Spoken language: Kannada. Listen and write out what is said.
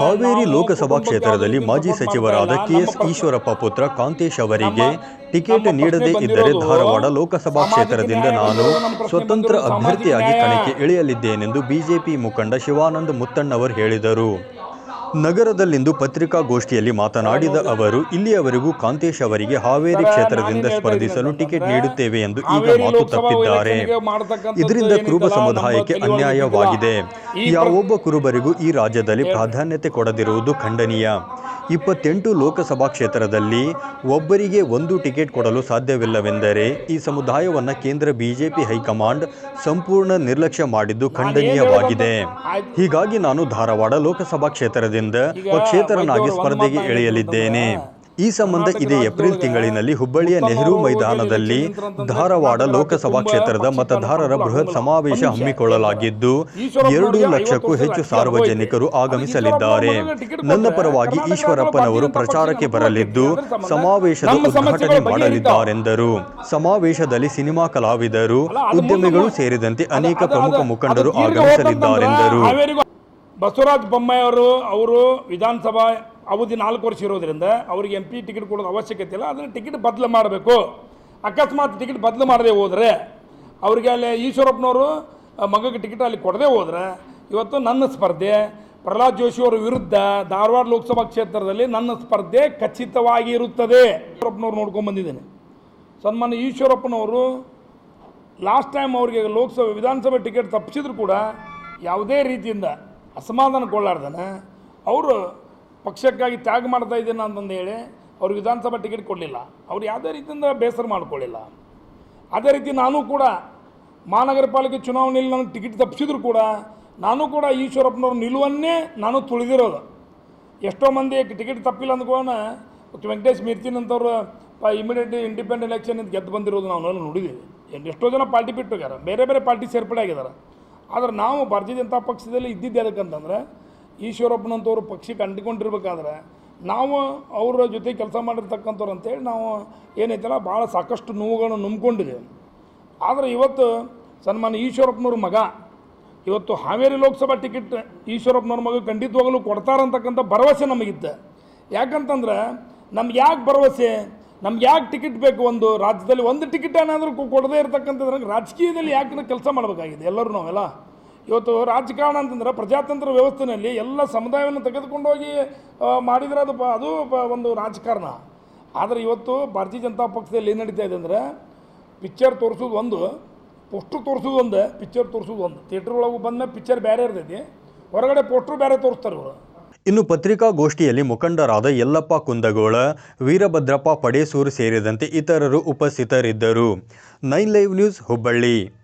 ಹಾವೇರಿ ಲೋಕಸಭಾ ಕ್ಷೇತ್ರದಲ್ಲಿ ಮಾಜಿ ಸಚಿವರಾದ ಕೆಎಸ್ ಈಶ್ವರಪ್ಪ ಪುತ್ರ ಕಾಂತೇಶ್ ಅವರಿಗೆ ಟಿಕೆಟ್ ನೀಡದೇ ಇದ್ದರೆ ಧಾರವಾಡ ಲೋಕಸಭಾ ಕ್ಷೇತ್ರದಿಂದ ನಾನು ಸ್ವತಂತ್ರ ಅಭ್ಯರ್ಥಿಯಾಗಿ ಕಣಕ್ಕೆ ಇಳಿಯಲಿದ್ದೇನೆಂದು ಬಿಜೆಪಿ ಮುಖಂಡ ಶಿವಾನಂದ ಮುತ್ತಣ್ಣವರ್ ಹೇಳಿದರು. ನಗರದಲ್ಲಿಂದು ಪತ್ರಿಕಾಗೋಷ್ಠಿಯಲ್ಲಿ ಮಾತನಾಡಿದ ಅವರು ಇಲ್ಲಿಯವರೆಗೂ ಕಾಂತೇಶ್ ಅವರಿಗೆ ಹಾವೇರಿ ಕ್ಷೇತ್ರದಿಂದ ಸ್ಪರ್ಧಿಸಲು ಟಿಕೆಟ್ ನೀಡುತ್ತೇವೆ ಎಂದು ಈಗ ಮಾತು ತಪ್ಪಿದ್ದಾರೆ. ಇದರಿಂದ ಕುರುಬ ಸಮುದಾಯಕ್ಕೆ ಅನ್ಯಾಯವಾಗಿದೆ. ಯಾವೊಬ್ಬ ಕುರುಬರಿಗೂ ಈ ರಾಜ್ಯದಲ್ಲಿ ಪ್ರಾಧಾನ್ಯತೆ ಕೊಡದಿರುವುದು ಖಂಡನೀಯ. ಇಪ್ಪತ್ತೆಂಟು ಲೋಕಸಭಾ ಕ್ಷೇತ್ರದಲ್ಲಿ ಒಬ್ಬರಿಗೆ ಒಂದು ಟಿಕೆಟ್ ಕೊಡಲು ಸಾಧ್ಯವಿಲ್ಲವೆಂದರೆ ಈ ಸಮುದಾಯವನ್ನು ಕೇಂದ್ರ ಬಿಜೆಪಿ ಹೈಕಮಾಂಡ್ ಸಂಪೂರ್ಣ ನಿರ್ಲಕ್ಷ್ಯ ಮಾಡಿದ್ದು ಖಂಡನೀಯವಾಗಿದೆ. ಹೀಗಾಗಿ ನಾನು ಧಾರವಾಡ ಲೋಕಸಭಾ ಕ್ಷೇತ್ರದಿಂದ ಪಕ್ಷೇತರನಾಗಿ ಸ್ಪರ್ಧೆಗೆ ಇಳಿಯಲಿದ್ದೇನೆ ಈ ಸಂಬಂಧ ಇದೇ ಏಪ್ರಿಲ್ ತಿಂಗಳಿನಲ್ಲಿ ಹುಬ್ಬಳ್ಳಿಯ ನೆಹರು ಮೈದಾನದಲ್ಲಿ ಧಾರವಾಡ ಲೋಕಸಭಾ ಕ್ಷೇತ್ರದ ಮತದಾರರ ಬೃಹತ್ ಸಮಾವೇಶ ಹಮ್ಮಿಕೊಳ್ಳಲಾಗಿದ್ದು. ಎರಡು ಲಕ್ಷಕ್ಕೂ ಹೆಚ್ಚು ಸಾರ್ವಜನಿಕರು ಆಗಮಿಸಲಿದ್ದಾರೆ. ನನ್ನ ಪರವಾಗಿ ಈಶ್ವರಪ್ಪನವರು ಪ್ರಚಾರಕ್ಕೆ ಬರಲಿದ್ದು ಸಮಾವೇಶದ ಉದ್ಘಾಟನೆ ಮಾಡಲಿದ್ದಾರೆಂದರು. ಸಮಾವೇಶದಲ್ಲಿ ಸಿನಿಮಾ ಕಲಾವಿದರು ಉದ್ಯಮಿಗಳು ಸೇರಿದಂತೆ ಅನೇಕ ಪ್ರಮುಖ ಮುಖಂಡರು ಆಗಮಿಸಲಿದ್ದಾರೆಂದರು. ಬಸವರಾಜ ಬೊಮ್ಮಾಯಿಯವರು ಅವರು ವಿಧಾನಸಭಾ ಅವಧಿ ನಾಲ್ಕು ವರ್ಷ ಇರೋದ್ರಿಂದ ಅವರಿಗೆ ಎಂ ಪಿ ಟಿಕೆಟ್ ಕೊಡೋದು ಅವಶ್ಯಕತೆ ಇಲ್ಲ. ಅದನ್ನು ಟಿಕೆಟ್ ಬದಲು ಮಾಡಬೇಕು. ಅಕಸ್ಮಾತ್ ಟಿಕೆಟ್ ಬದಲು ಮಾಡದೆ ಹೋದರೆ, ಅವರಿಗೆ ಅಲ್ಲಿ ಈಶ್ವರಪ್ಪನವರು ಮಗಗೆ ಟಿಕೆಟ್ ಅಲ್ಲಿ ಕೊಡದೆ ಹೋದರೆ, ಇವತ್ತು ನನ್ನ ಸ್ಪರ್ಧೆ, ಪ್ರಹ್ಲಾದ್ ಜೋಶಿ ಅವರ ವಿರುದ್ಧ ಧಾರವಾಡ ಲೋಕಸಭಾ ಕ್ಷೇತ್ರದಲ್ಲಿ ನನ್ನ ಸ್ಪರ್ಧೆ ಖಚಿತವಾಗಿ ಇರುತ್ತದೆ. ಈಶ್ವರಪ್ಪನವ್ರು ನೋಡ್ಕೊಂಡು ಬಂದಿದ್ದೇನೆ. ಸನ್ಮಾನ್ಯ ಈಶ್ವರಪ್ಪನವರು ಲಾಸ್ಟ್ ಟೈಮ್ ಅವರಿಗೆ ಲೋಕಸಭೆ, ವಿಧಾನಸಭೆ ಟಿಕೆಟ್ ತಪ್ಪಿಸಿದ್ರು ಕೂಡ ಯಾವುದೇ ರೀತಿಯಿಂದ ಅಸಮಾಧಾನಗೊಳ್ಳಾರ್ದನೆ? ಅವರು ಪಕ್ಷಕ್ಕಾಗಿ ತ್ಯಾಗ ಮಾಡ್ತಾ ಇದ್ದೇನೆ ಅಂತಂದು ಹೇಳಿ ಅವ್ರು ವಿಧಾನಸಭಾ ಟಿಕೆಟ್ ಕೊಡಲಿಲ್ಲ. ಅವ್ರು ಯಾವುದೇ ರೀತಿಯಿಂದ ಬೇಸರ ಮಾಡಿಕೊಳ್ಳಿಲ್ಲ. ಅದೇ ರೀತಿ ನಾನು ಕೂಡ ಮಹಾನಗರ ಪಾಲಿಕೆ ಚುನಾವಣೆಯಲ್ಲಿ ನನಗೆ ಟಿಕೆಟ್ ತಪ್ಪಿಸಿದ್ರು ಕೂಡ ನಾನು ಕೂಡ ಈಶ್ವರಪ್ಪನವ್ರ ನಿಲುವನ್ನೇ ನಾನು ತುಳಿದಿರೋದು. ಎಷ್ಟೋ ಮಂದಿ ಟಿಕೆಟ್ ತಪ್ಪಿಲ್ಲ ಅಂದ್ಕೋಣ ವೆಂಕಟೇಶ್ ಮಿರ್ತಿನ್ ಅಂತವ್ರು ಇಮಿಡಿಯೇಟ್ ಇಂಡಿಪೆಂಡೆಂಟ್ ಎಲೆಕ್ಷನ್ ಗೆದ್ದು ಬಂದಿರೋದು ನಾವು ನೋಡಿದ್ದೀವಿ. ಎಷ್ಟೋ ಜನ ಪಾರ್ಟಿ ಬಿಟ್ಟು ಹೋಗ್ಯಾರ. ಬೇರೆ ಬೇರೆ ಪಾರ್ಟಿ ಸೇರ್ಪಡೆ ಆಗಿದ್ದಾರೆ. ಆದರೆ ನಾವು ಭಾರತೀಯ ಜನತಾ ಪಕ್ಷದಲ್ಲಿ ಇದ್ದಿದ್ದು ಯಾಕಂತಂದರೆ ಈಶ್ವರಪ್ಪನಂಥವ್ರು ಪಕ್ಷಕ್ಕೆ ಅಂಟಿಕೊಂಡಿರ್ಬೇಕಾದ್ರೆ ನಾವು ಅವರ ಜೊತೆ ಕೆಲಸ ಮಾಡಿರ್ತಕ್ಕಂಥವ್ರು ಅಂತೇಳಿ ನಾವು ಏನೈತಲ್ಲ, ಭಾಳ ಸಾಕಷ್ಟು ನೋವುಗಳನ್ನು ನಂಬ್ಕೊಂಡಿದ್ದೇವೆ ಆದರೆ ಇವತ್ತು ಸನ್ಮಾನ ಈಶ್ವರಪ್ಪನವ್ರ ಮಗ, ಇವತ್ತು ಹಾವೇರಿ ಲೋಕಸಭಾ ಟಿಕೆಟ್ ಈಶ್ವರಪ್ಪನವ್ರ ಮಗ ಖಂಡಿತವಾಗಲೂ ಕೊಡ್ತಾರಂತಕ್ಕಂಥ ಭರವಸೆ ನಮಗಿತ್ತು. ಯಾಕಂತಂದ್ರೆ ನಮ್ಗೆ ಯಾಕೆ ಭರವಸೆ? ನಮ್ಗೆ ಯಾಕೆ ಟಿಕೆಟ್ ಬೇಕು ಒಂದು ರಾಜ್ಯದಲ್ಲಿ? ಒಂದು ಟಿಕೆಟ್ ಏನಾದರೂ ಕೊಡದೇ ಇರತಕ್ಕಂಥದ್ರಾಗ ರಾಜಕೀಯದಲ್ಲಿ ಯಾಕೆ ಕೆಲಸ ಮಾಡಬೇಕಾಗಿದೆ? ಎಲ್ಲರೂ ನಾವೆಲ್ಲ. ಇವತ್ತು ರಾಜಕಾರಣ ಅಂತಂದ್ರೆ ಪ್ರಜಾತಂತ್ರ ವ್ಯವಸ್ಥೆಯಲ್ಲಿ ಎಲ್ಲ ಸಮುದಾಯವನ್ನು ತೆಗೆದುಕೊಂಡು ಹೋಗಿ ಮಾಡಿದ್ರೆ ಅದು ಅದು ಒಂದು ರಾಜಕಾರಣ. ಆದರೆ ಇವತ್ತು ಭಾರತೀಯ ಜನತಾ ಪಕ್ಷದಲ್ಲಿ ಏನು ನಡೀತಾ ಇದೆ ಅಂದರೆ ಪಿಕ್ಚರ್ ತೋರಿಸೋದು ಒಂದು ಪೋಸ್ಟ್ರ್ ತೋರಿಸೋದು ಒಂದು ಪಿಕ್ಚರ್ ತೋರಿಸೋದು ಒಂದು. ಥಿಯೇಟ್ರ್ ಒಳಗೆ ಬಂದಮೇಲೆ ಪಿಕ್ಚರ್ ಬೇರೆ ಇರ್ತೈತಿ. ಹೊರಗಡೆ ಪೋಸ್ಟ್ರು ಬೇರೆ ತೋರಿಸ್ತಾರೆ ಇವರು. ಇನ್ನು ಪತ್ರಿಕಾಗೋಷ್ಠಿಯಲ್ಲಿ ಮುಖಂಡರಾದ ಯಲ್ಲಪ್ಪ ಕುಂದಗೋಳ ವೀರಭದ್ರಪ್ಪ ಪಡೇಸೂರು ಸೇರಿದಂತೆ ಇತರರು ಉಪಸ್ಥಿತರಿದ್ದರು. Nine live news Hubballi.